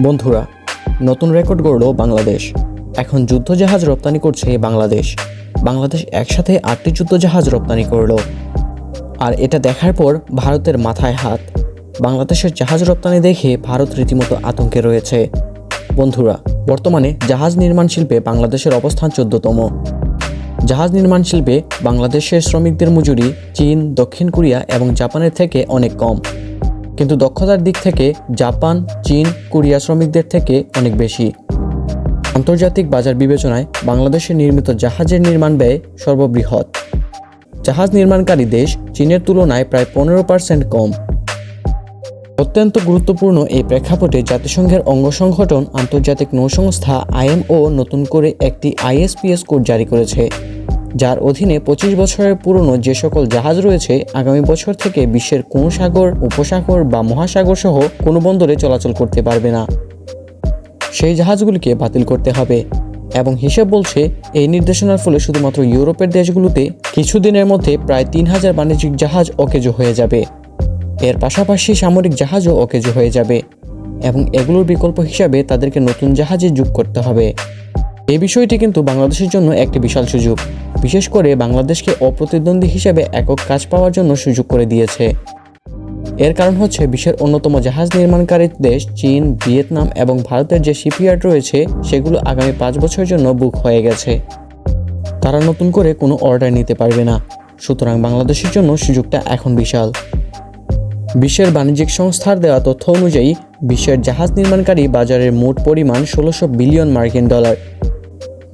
বন্ধুরা, নতুন রেকর্ড গড়ল বাংলাদেশ। এখন যুদ্ধজাহাজ রপ্তানি করছে বাংলাদেশ। বাংলাদেশ একসাথে আটটি যুদ্ধজাহাজ রপ্তানি করল। আর এটা দেখার পর ভারতের মাথায় হাত। বাংলাদেশের জাহাজ রপ্তানি দেখে ভারত রীতিমতো আতঙ্কে রয়েছে। বন্ধুরা, বর্তমানে জাহাজ নির্মাণ শিল্পে বাংলাদেশের অবস্থান চোদ্দতম। জাহাজ নির্মাণ শিল্পে বাংলাদেশের শ্রমিকদের মজুরি চীন, দক্ষিণ কোরিয়া এবং জাপানের থেকে অনেক কম। কিন্তু দক্ষতার দিক থেকে জাপান, চীন, কোরিয়া শ্রমিকদের থেকে অনেক বেশি। আন্তর্জাতিক বাজার বিবেচনায় বাংলাদেশে নির্মিত জাহাজের নির্মাণ ব্যয় সর্ববৃহৎ। জাহাজ নির্মাণকারী দেশ চীনের তুলনায় প্রায় পনেরো পার্সেন্ট কম। অত্যন্ত গুরুত্বপূর্ণ এই প্রেক্ষাপটে জাতিসংঘের অঙ্গ সংগঠন আন্তর্জাতিক নৌসংস্থা আইএমও নতুন করে একটি আইএসপিএস কোড জারি করেছে। যার অধীনে পঁচিশ বছরের পুরনো যে সকল জাহাজ রয়েছে, আগামী বছর থেকে বিশ্বের কোনো সাগর, উপসাগর বা মহাসাগর সহ কোনো বন্দরে চলাচল করতে পারবে না। সেই জাহাজগুলিকে বাতিল করতে হবে এবং হিসেব বলছে, এই নির্দেশনার ফলে শুধুমাত্র ইউরোপের দেশগুলোতে কিছুদিনের মধ্যে প্রায় তিন হাজার বাণিজ্যিক জাহাজ অকেজো হয়ে যাবে। এর পাশাপাশি সামরিক জাহাজও অকেজো হয়ে যাবে এবং এগুলোর বিকল্প হিসাবে তাদেরকে নতুন জাহাজে যোগ করতে হবে। এই বিষয়টি কিন্তু বাংলাদেশের জন্য একটি বিশাল সুযোগ। বিশেষ করে বাংলাদেশকে অপ্রতিদ্বন্দ্বী হিসেবে একক কাজ পাওয়ার জন্য সুযোগ করে দিয়েছে। এর কারণ হচ্ছে বিশ্বের অন্যতম জাহাজ নির্মাণকারী দেশ চীন, ভিয়েতনাম এবং ভারতের যে শিপইয়ার্ড রয়েছে, সেগুলো আগামী পাঁচ বছরের জন্য বুক হয়ে গেছে। তারা নতুন করে কোনো অর্ডার নিতে পারবে না। সুতরাং বাংলাদেশের জন্য সুযোগটা এখন বিশাল। বিশ্বের বাণিজ্যিক সংস্থার দেওয়া তথ্য অনুযায়ী, বিশ্বের জাহাজ নির্মাণকারী বাজারের মোট পরিমাণ ষোলোশো বিলিয়ন মার্কিন ডলার।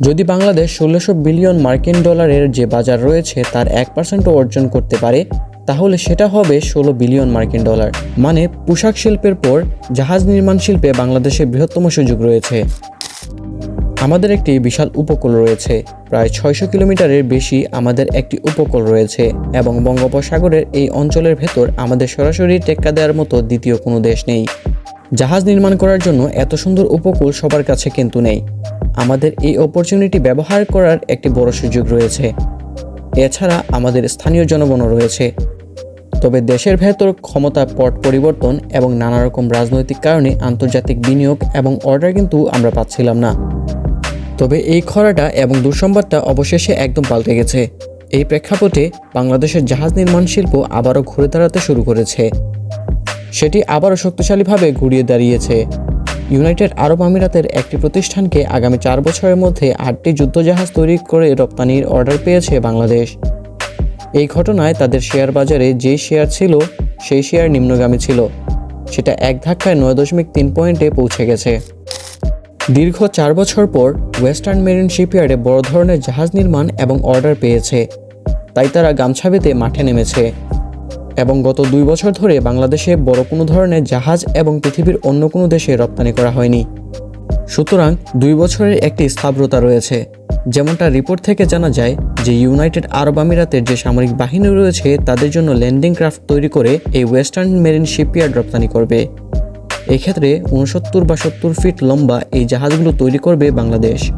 যদি বাংলাদেশ ষোলোশো বিলিয়ন মার্কিন ডলারের যে বাজার রয়েছে তার এক পার্সেন্টও অর্জন করতে পারে, তাহলে সেটা হবে ষোলো বিলিয়ন মার্কিন ডলার। মানে পোশাক শিল্পের পর জাহাজ নির্মাণ শিল্পে বাংলাদেশে বৃহত্তম সুযোগ রয়েছে। আমাদের একটি বিশাল উপকূল রয়েছে, প্রায় ছয়শো কিলোমিটারের বেশি আমাদের একটি উপকূল রয়েছে এবং বঙ্গোপসাগরের এই অঞ্চলের ভেতর আমাদের সরাসরি টেক্কা দেওয়ার মতো দ্বিতীয় কোনো দেশ নেই। জাহাজ নির্মাণ করার জন্য এত সুন্দর উপকূল সবার কাছে কিন্তু নেই। আমাদের এই অপরচুনিটি ব্যবহার করার একটি বড় সুযোগ রয়েছে। এছাড়া আমাদের স্থানীয় জনগণও রয়েছে। তবে দেশের ভেতর ক্ষমতা, পট পরিবর্তন এবং নানা রকম রাজনৈতিক কারণে আন্তর্জাতিক বিনিয়োগ এবং অর্ডার কিন্তু আমরা পাচ্ছিলাম না। তবে এই খরাটা এবং দুঃসংবাদটা অবশেষে একদম পাল্টে গেছে। এই প্রেক্ষাপটে বাংলাদেশের জাহাজ নির্মাণ শিল্প আবারও ঘুরে দাঁড়াতে শুরু করেছে। সেটি আবারও শক্তিশালীভাবে ঘুরিয়ে দাঁড়িয়েছে। ইউনাইটেড আরব আমিরাতের একটি প্রতিষ্ঠানকে আগামী চার বছরের মধ্যে আটটি যুদ্ধজাহাজ তৈরি করে রপ্তানির অর্ডার পেয়েছে বাংলাদেশ। এই ঘটনায় তাদের শেয়ার বাজারে যে শেয়ার ছিল, সেই শেয়ার নিম্নগামী ছিল। সেটা এক ধাক্কায় নয় দশমিক তিন পয়েন্টে পৌঁছে গেছে। দীর্ঘ চার বছর পর ওয়েস্টার্ন মেরিন শিপইয়ার্ডে বড় ধরনের জাহাজ নির্মাণ এবং অর্ডার পেয়েছে। তাই তারা গামছা বেঁধে মাঠে নেমেছে। এবং গত দুই বছর ধরে বাংলাদেশে বড় কোনো ধরনের জাহাজ এবং পৃথিবীর অন্য কোনো দেশে রপ্তানি করা হয়নি। সুতরাং দুই বছরের একটি স্থাবরতা রয়েছে। যেমনটা রিপোর্ট থেকে জানা যায় যে ইউনাইটেড আরব আমিরাতের যে সামরিক বাহিনী রয়েছে, তাদের জন্য ল্যান্ডিং ক্রাফট তৈরি করে এই ওয়েস্টার্ন মেরিন শিপইয়ার্ড রপ্তানি করবে। এক্ষেত্রে উনসত্তর বা সত্তর ফিট লম্বা এই জাহাজগুলো তৈরি করবে বাংলাদেশ।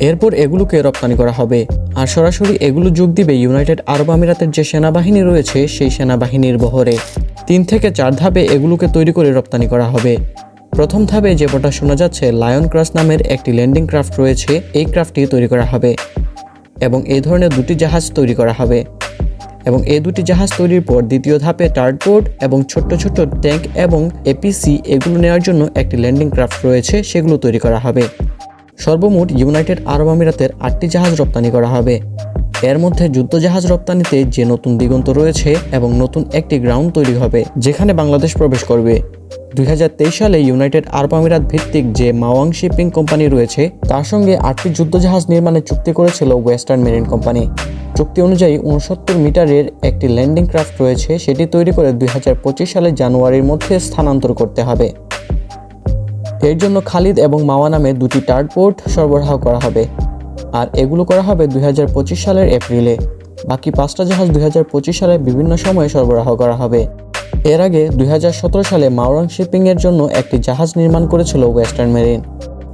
এরপর এগুলোকে রপ্তানি করা হবে। আর সরাসরি এগুলো যোগ দিবে ইউনাইটেড আরব আমিরাতের যে সেনাবাহিনী রয়েছে, সেই সেনাবাহিনীর বহরে। তিন থেকে চার ধাপে এগুলোকে তৈরি করে রপ্তানি করা হবে। প্রথম ধাপে যে পটা শোনা যাচ্ছে, লায়ন ক্রাস নামের একটি ল্যান্ডিং ক্রাফট রয়েছে, এই ক্রাফটটি তৈরি করা হবে। এবং এই ধরনের দুটি জাহাজ তৈরি করা হবে। এবং এই দুটি জাহাজ তৈরির পর দ্বিতীয় ধাপে টার্টবোর্ড এবং ছোট্ট ছোট্ট ট্যাঙ্ক এবং এপিসি এগুলো নেওয়ার জন্য একটি ল্যান্ডিং ক্রাফট রয়েছে, সেগুলো তৈরি করা হবে। সর্বমোট ইউনাইটেড আরব আমিরাতের আটটি জাহাজ রপ্তানি করা হবে। এর মধ্যে যুদ্ধজাহাজ রপ্তানিতে যে নতুন দিগন্ত রয়েছে এবং নতুন একটি গ্রাউন্ড তৈরি হবে, যেখানে বাংলাদেশ প্রবেশ করবে। দুই হাজার তেইশ সালে ইউনাইটেড আরব আমিরাত ভিত্তিক যে মাওয়াং শিপিং কোম্পানি রয়েছে, তার সঙ্গে আটটি যুদ্ধজাহাজ নির্মাণের চুক্তি করেছিল ওয়েস্টার্ন মেরিন কোম্পানি। চুক্তি অনুযায়ী উনসত্তর মিটারের একটি ল্যান্ডিং ক্রাফট রয়েছে, সেটি তৈরি করে দু হাজার পঁচিশ সালের জানুয়ারির মধ্যে স্থানান্তর করতে হবে। এর জন্য খালিদ এবং মাওয়া নামে দুটি টার্টপোর্ট সরবরাহ করা হবে। আর এগুলো করা হবে দুই হাজার পঁচিশ সালের এপ্রিলে। বাকি পাঁচটা জাহাজ দুই হাজার পঁচিশ সালে বিভিন্ন সময়ে সরবরাহ করা হবে। এর আগে দুই হাজার সতেরো সালে মাওরাং শিপিংয়ের জন্য একটি জাহাজ নির্মাণ করেছিল ওয়েস্টার্ন মেরিন।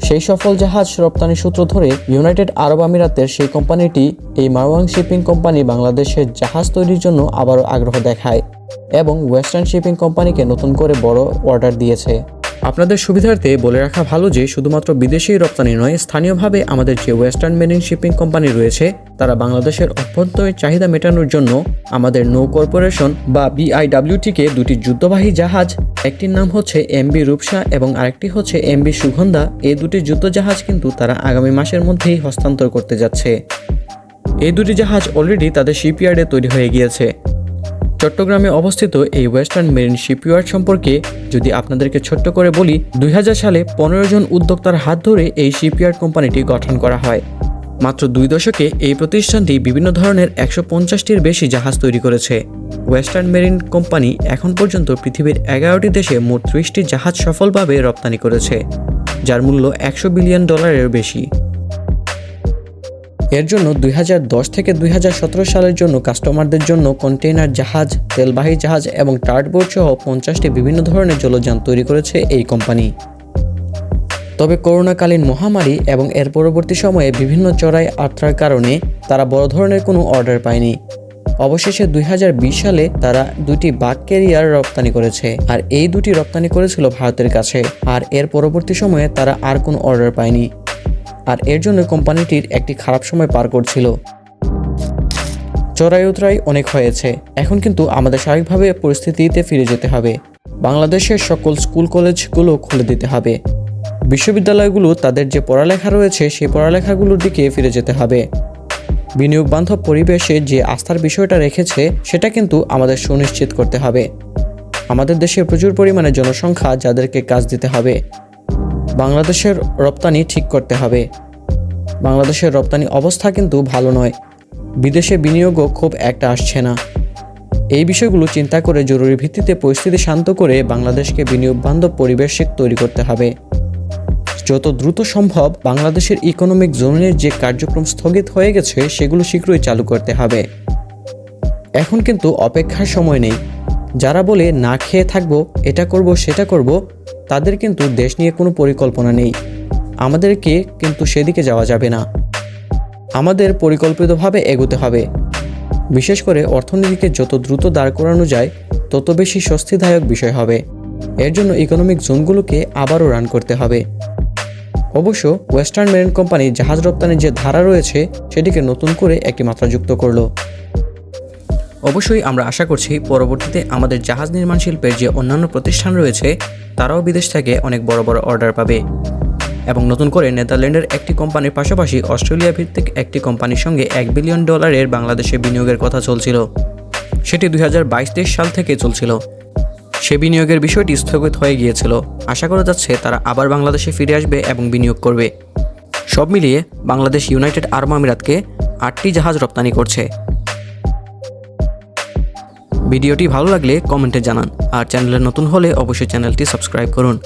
সেই সফল জাহাজ রপ্তানি সূত্র ধরে ইউনাইটেড আরব আমিরাতের সেই কোম্পানিটি এই মাওয়াং শিপিং কোম্পানি বাংলাদেশের জাহাজ তৈরির জন্য আবারও আগ্রহ দেখায় এবং ওয়েস্টার্ন শিপিং কোম্পানিকে নতুন করে বড় অর্ডার দিয়েছে। আপনাদের সুবিধার্থে বলে রাখা ভালো যে, শুধুমাত্র বিদেশি রপ্তানি নয়, স্থানীয়ভাবে আমাদের যে ওয়েস্টার্ন মেরিন শিপিং কোম্পানি রয়েছে, তারা বাংলাদেশের অভ্যন্তরীণ চাহিদা মেটানোর জন্য আমাদের নৌ কর্পোরেশন বা বিআইডাব্লিউটিকে দুটি যুদ্ধবাহী জাহাজ, একটির নাম হচ্ছে এমবি রূপসা এবং আরেকটি হচ্ছে এমবি সুগন্ধা এই দুটি যুদ্ধজাহাজ কিন্তু তারা আগামী মাসের মধ্যেই হস্তান্তর করতে যাচ্ছে। এই দুটি জাহাজ অলরেডি তাদের শিপইয়ার্ডে তৈরি হয়ে গিয়েছে। চট্টগ্রামে অবস্থিত এই ওয়েস্টার্ন মেরিন শিপইয়ার্ড সম্পর্কে যদি আপনাদেরকে ছোট্ট করে বলি, দুই হাজার সালে পনেরো জন উদ্যোক্তার হাত ধরে এই শিপইয়ার্ড কোম্পানিটি গঠন করা হয়। মাত্র দুই দশকে এই প্রতিষ্ঠানটি বিভিন্ন ধরনের একশো পঞ্চাশটির বেশি জাহাজ তৈরি করেছে। ওয়েস্টার্ন মেরিন কোম্পানি এখন পর্যন্ত পৃথিবীর এগারোটি দেশে মোট ত্রিশটি জাহাজ সফলভাবে রপ্তানি করেছে, যার মূল্য একশো বিলিয়ন ডলারের বেশি। এর জন্য দুই হাজার দশ থেকে দুই হাজার সতেরো সালের জন্য কাস্টমারদের জন্য কন্টেইনার জাহাজ, তেলবাহী জাহাজ এবং টার্টবোর্ড সহ পঞ্চাশটি বিভিন্ন ধরনের জলযান তৈরি করেছে এই কোম্পানি। তবে করোনাকালীন মহামারী এবং এর পরবর্তী সময়ে বিভিন্ন চড়াই আত্রার কারণে তারা বড় ধরনের কোনো অর্ডার পায়নি। অবশেষে দুই হাজার বিশ সালে তারা দুটি বাক ক্যারিয়ার রপ্তানি করেছে আর এই দুটি রপ্তানি করেছিল ভারতের কাছে। আর এর পরবর্তী সময়ে তারা আর কোনো অর্ডার পায়নি। আর এর জন্য কোম্পানিটির একটি খারাপ সময় পার করছিল। চড়াই উতরাই অনেক হয়েছে। এখন কিন্তু আমাদের স্বাভাবিকভাবে পরিস্থিতিতে ফিরে যেতে হবে। বাংলাদেশের সকল স্কুল কলেজগুলো খুলে দিতে হবে। বিশ্ববিদ্যালয়গুলো তাদের যে পড়ালেখা রয়েছে, সেই পড়ালেখাগুলোর দিকে ফিরে যেতে হবে। বিনিয়োগ বান্ধব পরিবেশে যে আস্থার বিষয়টা রেখেছে, সেটা কিন্তু আমাদের সুনিশ্চিত করতে হবে। আমাদের দেশে প্রচুর পরিমাণে জনসংখ্যা যাদেরকে কাজ দিতে হবে। বাংলাদেশের রপ্তানি ঠিক করতে হবে। বাংলাদেশের রপ্তানি অবস্থা কিন্তু ভালো নয়। বিদেশে বিনিয়োগও খুব একটা আসছে না। এই বিষয়গুলো চিন্তা করে জরুরি ভিত্তিতে পরিস্থিতি শান্ত করে বাংলাদেশকে বিনিয়োগ বান্ধব পরিবেশ তৈরি করতে হবে। যত দ্রুত সম্ভব বাংলাদেশের ইকোনমিক জোনের যে কার্যক্রম স্থগিত হয়ে গেছে, সেগুলো শীঘ্রই চালু করতে হবে। এখন কিন্তু অপেক্ষার সময় নেই। যারা বলে, না খেয়ে থাকব, এটা করব, সেটা করব তাদের কিন্তু দেশ নিয়ে কোনো পরিকল্পনা নেই। আমাদেরকে কিন্তু সেদিকে যাওয়া যাবে না। আমাদের পরিকল্পিতভাবে এগোতে হবে। বিশেষ করে অর্থনীতিকে যত দ্রুত দাঁড় করানো যায়, তত বেশি স্বস্তিদায়ক বিষয় হবে। এর জন্য ইকোনমিক জোনগুলোকে আবারও রান করতে হবে। অবশ্য ওয়েস্টার্ন মেরিন কোম্পানি জাহাজ রপ্তানির যে ধারা রয়েছে, সেটিকে নতুন করে একটি মাত্রা যুক্ত করল। অবশ্যই আমরা আশা করছি পরবর্তীতে আমাদের জাহাজ নির্মাণ শিল্পের যে অন্যান্য প্রতিষ্ঠান রয়েছে, তারাও বিদেশ থেকে অনেক বড় বড় অর্ডার পাবে। এবং নতুন করে নেদারল্যান্ডের একটি কোম্পানির পাশাপাশি অস্ট্রেলিয়া ভিত্তিক একটি কোম্পানির সঙ্গে এক বিলিয়ন ডলারের বাংলাদেশে বিনিয়োগের কথা চলছিল। সেটি দুই হাজার সাল থেকে চলছিল। সে বিনিয়োগের বিষয়টি স্থগিত হয়ে গিয়েছিল। আশা করা যাচ্ছে তারা আবার বাংলাদেশে ফিরে আসবে এবং বিনিয়োগ করবে। সব মিলিয়ে বাংলাদেশ ইউনাইটেড আরব আমিরাতকে আটটি জাহাজ রপ্তানি করছে। ভিডিওটি ভালো লাগলে কমেন্টে জানান। আর চ্যানেলে নতুন হলে অবশ্যই চ্যানেলটি সাবস্ক্রাইব করুন।